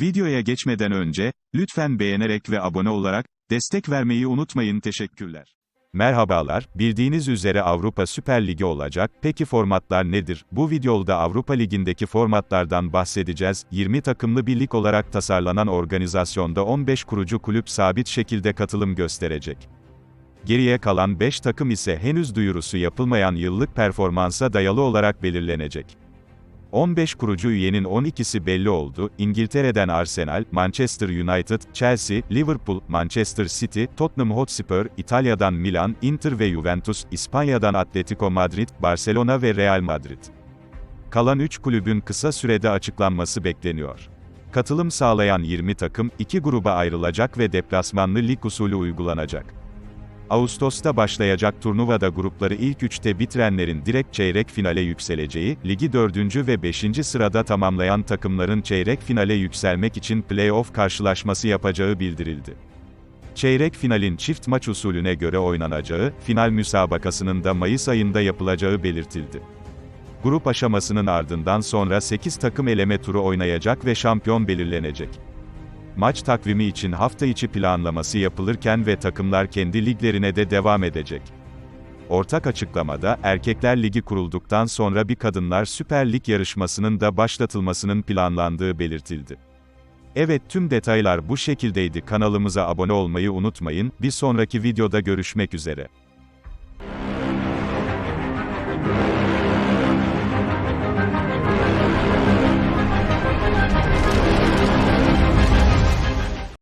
Videoya geçmeden önce, lütfen beğenerek ve abone olarak, destek vermeyi unutmayın teşekkürler. Merhabalar, bildiğiniz üzere Avrupa Süper Ligi olacak. Peki formatlar nedir? Bu videoda Avrupa Ligi'ndeki formatlardan bahsedeceğiz. 20 takımlı bir lig olarak tasarlanan organizasyonda 15 kurucu kulüp sabit şekilde katılım gösterecek. Geriye kalan 5 takım ise henüz duyurusu yapılmayan yıllık performansa dayalı olarak belirlenecek. 15 kurucu üyenin 12'si belli oldu. İngiltere'den Arsenal, Manchester United, Chelsea, Liverpool, Manchester City, Tottenham Hotspur, İtalya'dan Milan, Inter ve Juventus, İspanya'dan Atletico Madrid, Barcelona ve Real Madrid. Kalan 3 kulübün kısa sürede açıklanması bekleniyor. Katılım sağlayan 20 takım, iki gruba ayrılacak ve deplasmanlı lig usulü uygulanacak. Ağustos'ta başlayacak turnuvada grupları ilk üçte bitirenlerin direkt çeyrek finale yükseleceği, ligi 4. ve 5. sırada tamamlayan takımların çeyrek finale yükselmek için play-off karşılaşması yapacağı bildirildi. Çeyrek finalin çift maç usulüne göre oynanacağı, final müsabakasının da Mayıs ayında yapılacağı belirtildi. Grup aşamasının ardından sonra 8 takım eleme turu oynayacak ve şampiyon belirlenecek. Maç takvimi için hafta içi planlaması yapılırken ve takımlar kendi liglerine de devam edecek. Ortak açıklamada, Erkekler Ligi kurulduktan sonra bir Kadınlar Süper Lig yarışmasının da başlatılmasının planlandığı belirtildi. Evet tüm detaylar bu şekildeydi kanalımıza abone olmayı unutmayın, bir sonraki videoda görüşmek üzere.